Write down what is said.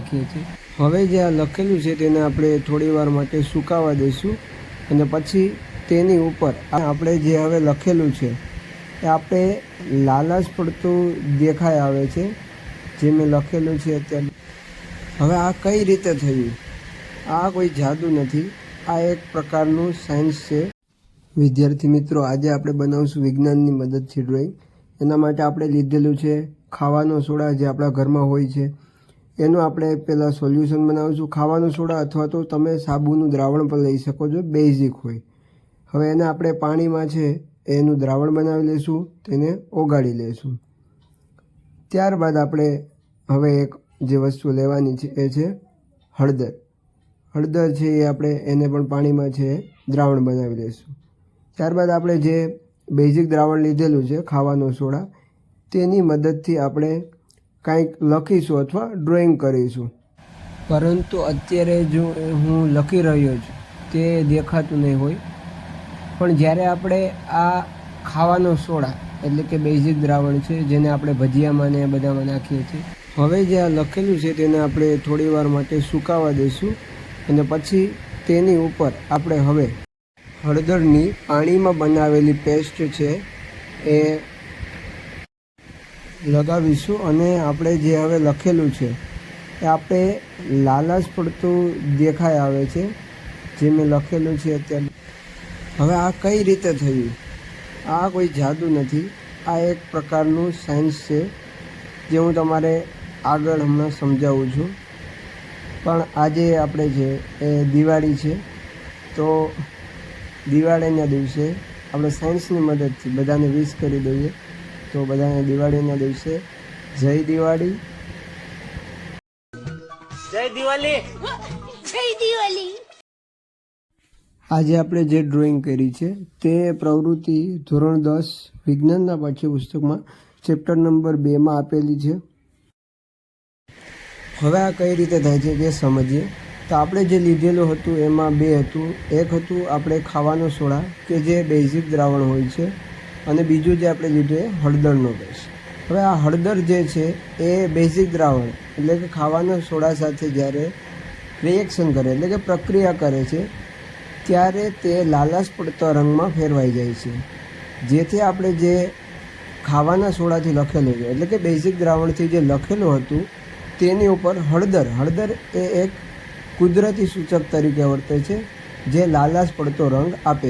નાખીએ છીએ. હવે જે આ લખેલું છે તેને આપણે થોડીવાર માટે સુકાવા દઈશું અને પછી તેની ઉપર આપણે જે હવે લખેલું છે, એ આપણે લાલાશ પડતું દેખાય આવે છે, જે મેં લખેલું છે અત્યારે. હવે આ કઈ રીતે થયું? આ કોઈ જાદુ નથી. આ એક પ્રકારનું સાયન્સ છે. વિદ્યાર્થી મિત્રો, આજે આપણે બનાવશું વિજ્ઞાનની મદદથી ડ્રોઈંગ. એના માટે આપણે લીધેલું છે ખાવાનો સોડા જે આપણા ઘરમાં હોય છે. એનું આપણે પહેલાં સોલ્યુશન બનાવીશું. ખાવાનો સોડા અથવા તો તમે સાબુનું દ્રાવણ પણ લઈ શકો છો બેઝિક હોય. હવે એને આપણે પાણીમાં છે, એનું દ્રાવણ બનાવી લઈશું તેને ઓગાળી લઈશું ત્યારબાદ આપણે હવે એક જે વસ્તુ લેવાની છે, એ છે હળદર. હળદર છે એ આપણે એને પણ પાણીમાં છે, દ્રાવણ બનાવી લઈશું ત્યારબાદ આપણે જે બેઝિક દ્રાવણ લીધેલું છે, ખાવાનો સોડા, તેની મદદથી આપણે કાંઈક લખીશું અથવા ડ્રોઈંગ કરીશું. પરંતુ અત્યારે જો હું લખી રહ્યો છું, તે દેખાતું નહીં હોય. પણ જ્યારે આપણે આ ખાવાનો સોડા, એટલે કે બેઝિક દ્રાવણ છે, જેને આપણે ભજીયામાં ને બધામાં નાખીએ છીએ, હવે જે આ લખેલું છે તેને આપણે થોડીવાર માટે સુકાવા દઈશું અને પછી તેની ઉપર આપણે હવે હળદરની પાણીમાં બનાવેલી પેસ્ટ છે, એ લગાવીશું અને આપણે જે હવે લખેલું છે, એ આપણે લાલાશ પડતું દેખાય આવે છે, જે મેં લખેલું છે અત્યારે. હવે આ કઈ રીતે થયું? આ કોઈ જાદુ નથી. આ એક પ્રકારનું સાયન્સ છે, જે હું તમારે આગળ હમણાં સમજાવું છું. પણ આજે આપણે છે એ દિવાળી છે, તો દિવાળીના દિવસે આપણે સાયન્સની મદદથી બધાને વિશ કરી દઈએ. તો બધાને દિવાળીના દિવસે જય દિવાળી. જય દિવાળી. જય દિવાળી. આજે આપણે જે ડ્રોઈંગ કરી છે તે પ્રવૃત્તિ ધોરણ દસ વિજ્ઞાનના પાઠ્યપુસ્તકમાં ચેપ્ટર નંબર બેમાં આપેલી છે. હવે આ કઈ રીતે થાય છે તે સમજીએ. તો આપણે જે લીધેલું હતું એમાં બે હતું. એક હતું આપણે ખાવાનો સોડા કે જે બેઝિક દ્રાવણ હોય છે. અને બીજું જે આપણે લીધું હળદરનો રસ હવે આ હળદર જે છે એ બેઝિક દ્રાવણ, એટલે કે ખાવાના સોડા સાથે જ્યારે રિએક્શન કરે, એટલે કે પ્રક્રિયા કરે છે, ત્યારે તે લાલાશ પડતા રંગમાં ફેરવાઈ જાય છે. જેથી આપણે જે ખાવાના સોડાથી લખેલું છે, એટલે કે બેઝિક દ્રાવણથી જે લખેલું હતું, તેની ઉપર હળદર હળદર એ એક કુદરતી સૂચક તરીકે વર્તે છે, જે લાલાશ પડતો રંગ આપે